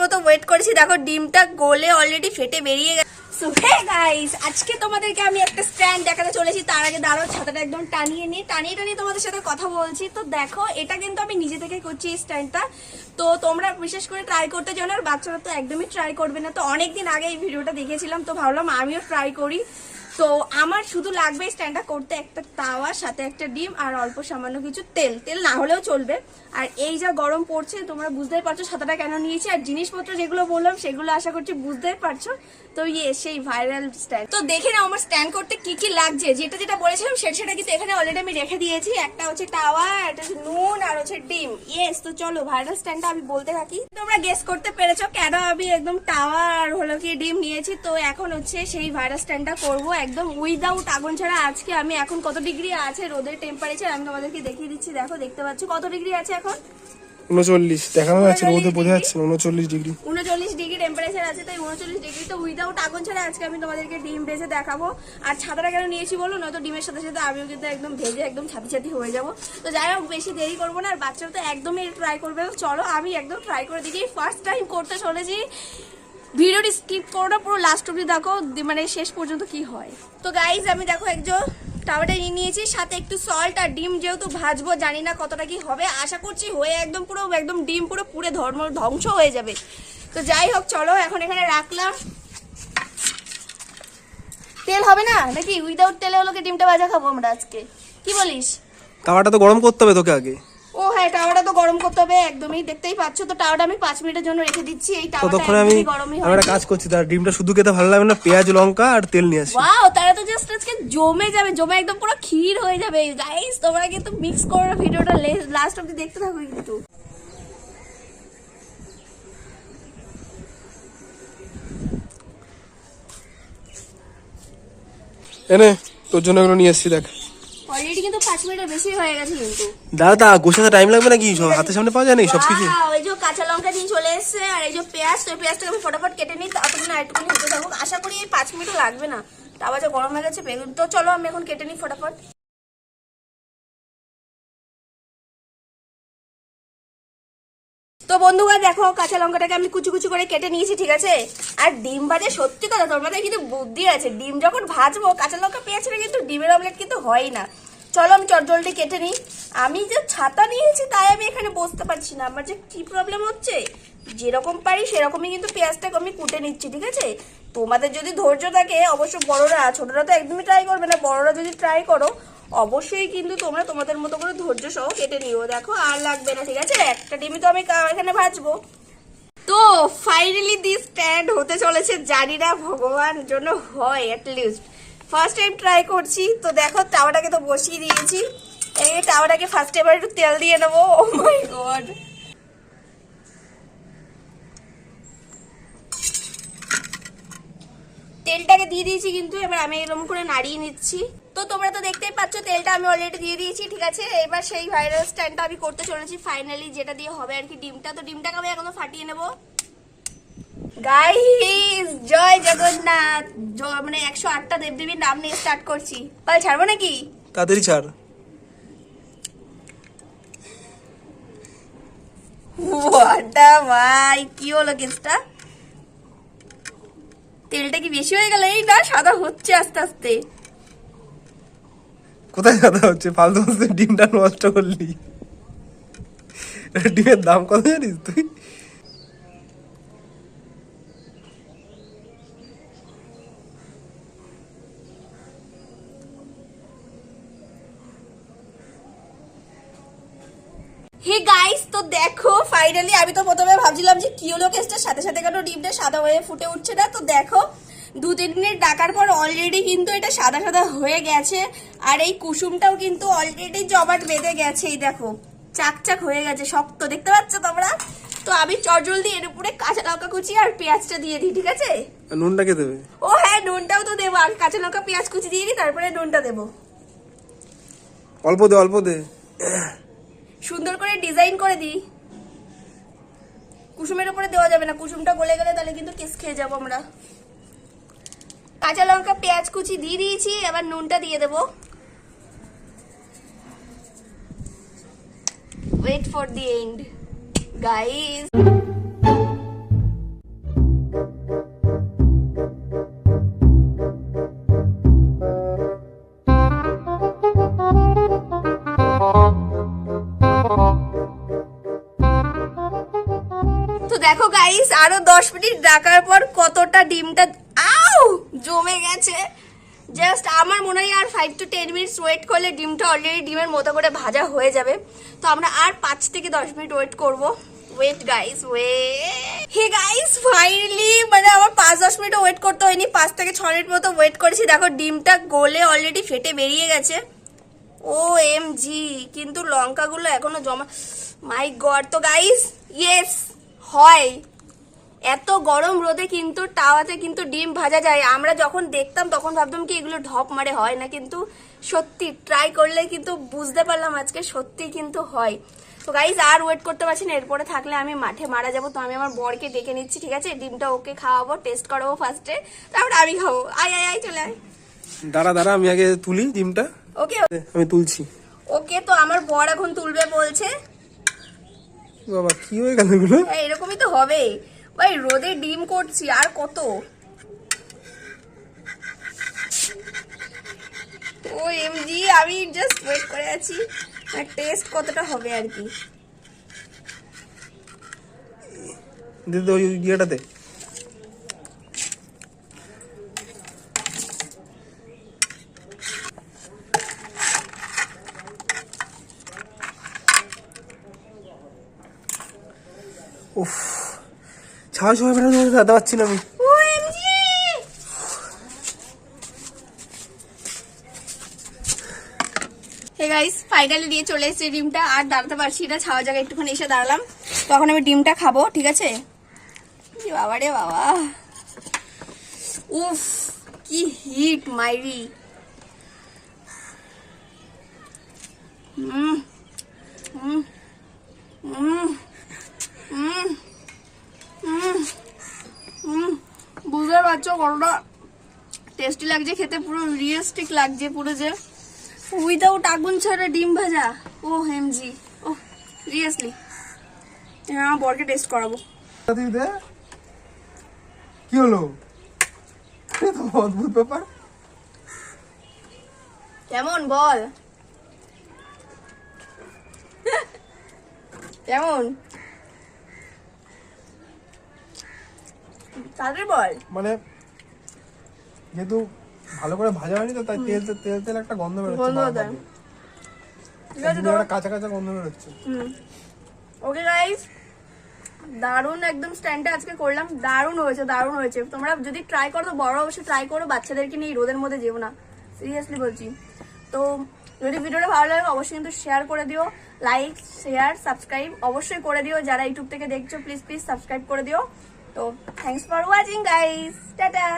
মতো ওয়েট করেছি। দেখো, ডিমটা গলে অলরেডি ফেটে বেরিয়ে গেছে। গাইস আজকে তোমাদেরকে আমি একটা স্ট্যান্ড চলেছি। তার আগে ছাতাটা একদম টানিয়ে টানিয়ে টানিয়ে তোমাদের সাথে কথা বলছি। তো দেখো, এটা কিন্তু আমি নিজে করছি স্ট্যান্ডটা তো তোমরা বিশেষ করে ট্রাই করতে আর বাচ্চারা তো একদমই ট্রাই করবে না। তো অনেকদিন আগে এই ভিডিওটা দেখেছিলাম। তো ভাবলাম আমিও ট্রাই করি। তো আমার শুধু লাগবে স্ট্যান্ডটা করতে একটা তাওয়া, সাথে একটা ডিম আর অল্প সামান্য কিছু তেল। তেল না হলেও চলবে। আর এই যা গরম পড়ছে, তোমরা বুঝতেই পারছ সাদাটা কেন নিয়েছি। আর জিনিসপত্র যেগুলো বললাম, সেগুলো আশা করছি বুঝতেই পারছ। তো ইয়ে সেই ভাইরাল স্ট্যান্ড তো দেখে নাও আমার স্ট্যান্ড করতে কি কি লাগছে। যেটা যেটা বলেছিলাম, সেটা সেটা কিন্তু এখানে অলরেডি আমি রেখে দিয়েছি। একটা হচ্ছে টাওয়া একটা হচ্ছে নুন, আর হচ্ছে ডিম। ইয়েস তো চলো ভাইরাল স্ট্যান্ডটা আমি বলতে থাকি। তোমরা গেস করতে পেরেছ কেন আমি একদম টাওয়া আর হলো কি ডিম নিয়েছি। তো এখন হচ্ছে সেই ভাইরাল স্ট্যান্ডটা করব। একদম উইদাউট আগুন ছাড়া আজকে আমি এখন কত ডিগ্রি আছে রোদের টেম্পারেচার আমি তোমাদেরকে দেখিয়ে দিচ্ছি দেখো দেখতে পাচ্ছ। কত ডিগ্রি আছে এখন? উনচল্লিশ দেখানো যাচ্ছে রোদে বোঝা যাচ্ছে উনচল্লিশ ডিগ্রি উনচল্লিশ ডিগ্রি টেম্পারেচার আছে তাই উনচল্লিশ ডিগ্রি তো উইদাউট আগুন ছাড়া আজকে আমি তোমাদেরকে ডিম ভেজে দেখাবো। আর ছাতাটা কেন নিয়েছি বলো নয়তো ডিমের সাথে সাথে আমিও কিন্তু একদম ভেজে একদম ছাতি ছাতি হয়ে যাব। তো যাই হোক বেশি দেরি করব না আর বাচ্চারা তো একদমই ট্রাই করবে চলো আমি একদম ট্রাই করে দিচ্ছি ফার্স্ট টাইম করতে চলেছি। ভিডিওটি স্কিপ করো না পুরো লাস্ট অব্দি দেখো মানে শেষ পর্যন্ত কি হয়। তো গাইজ আমি দেখো একজন টাওয়াটা নিয়ে নিয়েছি সাথে একটু সল্ট আর ডিম যেহেতু ভাজবো জানি না কতটা কি হবে। আশা করছি হয়ে একদম পুরো একদম ডিম পুরো পুরো ধর্ম ধ্বংস হয়ে যাবে। তো যাই হোক চলো এখন এখানে রাখলাম। তেল হবে না? নাকি উইদাউট তেলে হলো কি ডিমটা ভাজা খাব আমরা আজকে? কি বলিস? তাওয়াটা তো গরম করতে হবে তোকে আগে। হ্যাঁ টাওয়াটা তো গরম করতে হবে একদমই। দেখতেই পাচ্ছ তো টাওয়াটা আমি পাঁচ মিনিটের জন্য রেখে দিচ্ছি। এই ততক্ষণে আমি একদমই গরমই আমি একটা কাজ করছি তার ডিমটা শুধু খেতে ভালো লাগবে না পেঁয়াজ লঙ্কা আর তেল নিয়ে আসি। ওয়াও তারা তো জাস্ট আজকে জমে যাবে জমে একদম পুরো ক্ষীর হয়ে যাবে। গাইস তোমরা কিন্তু মিক্স করো ভিডিওটা লাস্ট অবধি দেখতে থাকো কিন্তু। এনে তোর জন্য এগুলো নিয়ে এসছি দেখ। মিনিটের বেশি হয়ে গেছে কিন্তু। দাদা গোছাতে টাইম লাগবে নাকি? সব হাতের সামনে পাওয়া যায় নাকি? যে কাঁচা লঙ্কা দিয়ে চলে এসেছে আর এই যে পেঁয়াজ তো পেঁয়াজটাকে আমি ফটাফট কেটে নিই ততক্ষণ আরেকটুখানি হতে থাকুক। আশা করি এই লাগবে না। যে গরম হয়ে গেছে বেগুন তো চলো আমি এখন কেটে নিই ফটাফট। তো বন্ধুরা দেখো কাঁচা লঙ্কাটাকে আমি কুচি কুচি করে কেটে নিয়েছি ঠিক আছে? আর ডিম ভাজে সত্যি কথা তোর মাথায় কিন্তু বুদ্ধি আছে। ডিম যখন ভাজবো কাঁচা লঙ্কা পেঁয়াজ কিন্তু ডিমের অমলেট কিন্তু হয় না। চলো আমি চটজলটি কেটে নিই। আমি যে ছাতা নিয়েছি তাই আমি এখানে বসতে পারছি না। আমার যে কি প্রবলেম হচ্ছে? যেরকম পারি সেরকমই কিন্তু পেঁয়াজটাকে আমি কুটে নিচ্ছি, ঠিক আছে? তোমাদের যদি ধৈর্য থাকে, অবশ্য বড়রা, ছোটরা তো একদমই ট্রাই করবে না। বড়রা যদি ট্রাই করো, অবশ্যই কিন্তু তোমরা তোমাদের মতো করে ধৈর্য সহ কেটে নিও। দেখো, আর লাগবে না, ঠিক আছে? একটা ডিমই তো আমি এখানে ভাজবো। তো ফাইনালি দি স্ট্যান্ড হতে চলেছে। জানি না ভগবান জন্য হয় লিস্ট ফার্স্ট টাইম ট্রাই করছি। তো দেখো, টাওয়াটাকে তো বসিয়ে দিয়েছি। এই টাওয়াটাকে ফার্স্ট এবার একটু তেল দিয়ে নেব। ও গড তেলটাকে দিয়ে দিয়েছি কিন্তু, এবার আমি এরকম করে নাড়িয়ে নিচ্ছি। তো তোমরা তো দেখতেই পাচ্ছ, তেলটা আমি অলরেডি দিয়ে দিয়েছি, ঠিক আছে? এবার সেই ভাইরাল স্ট্যান্ডটা আমি করতে চলেছি ফাইনালি যেটা দিয়ে হবে আর কি ডিমটা। তো ডিমটাকে আমি এখনও ফাটিয়ে নেব। গাইস জয় জগন্নাথ। মানে একশো আটটা দেবদেবীর নাম নিয়ে স্টার্ট করছি। পাল ছাড়বো নাকি? তাড়াতাড়ি ছাড়। ওয়াটা ভাই কি হলো কেসটা তেলটা কি বেশি হয়ে গেল? এই না সাদা হচ্ছে আস্তে আস্তে। কোথায় সাদা হচ্ছে? ফালতু ডিমটা নষ্ট করলি। ডিমের দাম কত জানিস তুই? হে গাইস তো দেখো ফাইনালি আমি তো প্রথমে ভাবছিলাম যে কি হলো কেসটার সাথে সাথে কেন ডিমটা সাদা হয়ে ফুটে উঠছে না? তো দেখো দু তিন মিনিট ডাকার পর অলরেডি কিন্তু এটা সাদা সাদা হয়ে গেছে আর এই কুসুমটাও কিন্তু অলরেডি জমাট বেঁধে গেছে এই দেখো চাকচাক হয়ে গেছে শক্ত দেখতে পাচ্ছ তোমরা? তো আমি চটজলদি এর উপরে কাঁচা লঙ্কা কুচি আর পেঁয়াজটা দিয়ে দিই ঠিক আছে? আর নুনটা কে দেবে? ও হ্যাঁ নুনটাও তো দেবো আর কাঁচা লঙ্কা পেঁয়াজ কুচি দিয়ে দিই তারপরে নুনটা দেবো। অল্প দে অল্প দে। সুন্দর করে ডিজাইন করে দিই। কুসুমের উপরে দেওয়া যাবে না। কুসুমটা গলে গেলে তাহলে কিন্তু কেস খেয়ে যাব আমরা। কাঁচা লঙ্কা, পেঁয়াজ কুচি দিয়ে দিয়েছি। এবার নুনটা দিয়ে দেবো। Wait for the end guys দেখো গাইস আরও দশ মিনিট রাখার পর কতটা ডিমটা আউ, জমে গেছে। জাস্ট আমার মনে হয় আর five to ten minutes wait করলে ডিমটা অলরেডি ডিমের মতো করে ভাজা হয়ে যাবে। তো আমরা আর পাঁচ থেকে দশ মিনিট ওয়েট করব। Wait guys wait hey guys finally মানে আমার পাঁচ, দশ মিনিট ওয়েট করতে হয়নি। পাঁচ থেকে ছ মিনিট মতো ওয়েট করেছি। দেখো, ডিমটা গলে অলরেডি ফেটে বেরিয়ে গেছে। ও এম জি কিন্তু লঙ্কাগুলো এখনও জমা মাই গড তো গাইস ইয়েস হয়। এত গরম রোদে কিন্তু তাওয়াতে কিন্তু ডিম ভাজা যায়। আমরা যখন দেখতাম তখন ভাবতাম কি এগুলো ঢপ মারে হয় না কিন্তু সত্যি ট্রাই করলে কিন্তু বুঝতে পারলাম আজকে সত্যি কিন্তু হয়। তো গাইজ আর ওয়েট করতে পারছি না এরপরে থাকলে আমি মাঠে মারা যাব। তো আমি আমার বরকে ডেকে নিচ্ছি ঠিক আছে? ডিমটা ওকে খাওয়াবো টেস্ট করাবো ফার্স্টে তারপরে আমি খাব। আয় আয় আয় চলে আয়। দাঁড়া দাঁড়া আমি আগে তুলি ডিমটা। ওকে। আমি তুলছি। ওকে তো আমার বর এখন তুলবে বলছে। বাবা কি হয়ে গেল এগুলো? এরকমই তো হবে? ভাই, রোদে ডিম করছি, আর কত? ও এমজি আমি জাস্ট ওয়েট করে আছি। টেস্ট কতটা হবে আর কি? দিদি, ওই ইয়েটাতে ছাড় সময় বেরোতে দাদা পাচ্ছি না আমি। গাইস ফাইনালি দিয়ে চলে এসেছে ডিমটা। আর দাঁড়াতে পারছি না ছাওয়া জায়গায় একটুখানি এসে দাঁড়ালাম। তখন আমি ডিমটা খাব, ঠিক আছে? বাবা রে বাবা। উফ, কি হিট মাইরি। হুম হুম হুম হুম হুম বুঝতে পারছ কতটা টেস্টি লাগছে খেতে পুরো রিয়েলিস্টিক লাগছে পুরো যে উইদাউট আগুন ছাড়া ডিম ভাজা। ও হেমজি ও সিরিয়াসলি বরকে টেস্ট করাবো। কি হলো? অদ্ভুত ব্যাপার। কেমন বল? কেমন? বল। মানে যেহেতু ভালো করে ভাজা হয়নি তো তাই তেল তেল- তেল একটা গন্ধ বেরোচ্ছে গন্ধ দেয়। কাঁচা কাঁচা গন্ধ বেরোচ্ছে। ওকে গাইস দারুণ একদম স্ট্যান্ডটা আজকে করলাম। দারুণ হয়েছে দারুণ হয়েছে। তোমরা যদি ট্রাই করো তো বড় অবশ্যই ট্রাই করো। বাচ্চাদেরকে নিয়ে রোদের মধ্যে যেও না। সিরিয়াসলি বলছি। তো যদি ভিডিওটা ভালো লাগে অবশ্যই কিন্তু শেয়ার করে দিও। লাইক শেয়ার সাবস্ক্রাইব অবশ্যই করে দিও। যারা ইউটিউব থেকে দেখছ প্লিজ প্লিজ সাবস্ক্রাইব করে দিও। তো thanks for watching guys tata